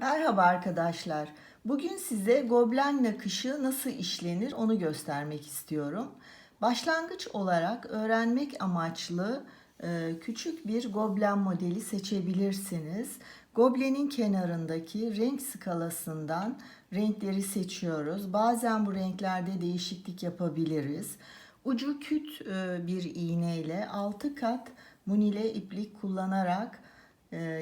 Merhaba arkadaşlar. Bugün size goblen nakışı nasıl işlenir onu göstermek istiyorum. Başlangıç olarak öğrenmek amaçlı e, küçük bir goblen modeli seçebilirsiniz. Goblenin kenarındaki renk skalasından renkleri seçiyoruz. Bazen bu renklerde değişiklik yapabiliriz. Ucu küt e, bir iğne ile 6 kat munile iplik kullanarak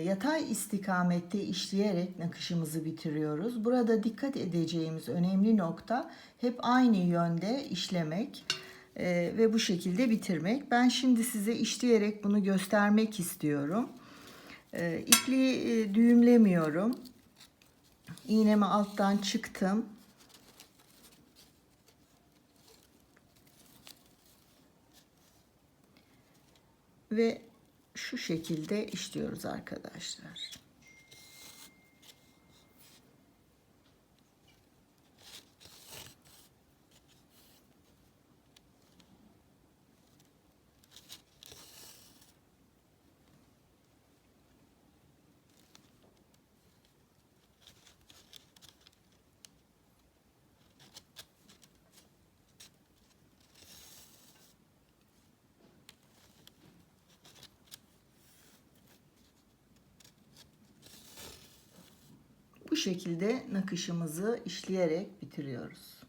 yatay istikamette işleyerek nakışımızı bitiriyoruz. Burada dikkat edeceğimiz önemli nokta hep aynı yönde işlemek e, ve bu şekilde bitirmek. Ben şimdi size işleyerek bunu göstermek istiyorum. E, ipliği e, düğümlemiyorum. İğnemi alttan çıktım. Ve şu şekilde işliyoruz arkadaşlar. Bu şekilde nakışımızı işleyerek bitiriyoruz.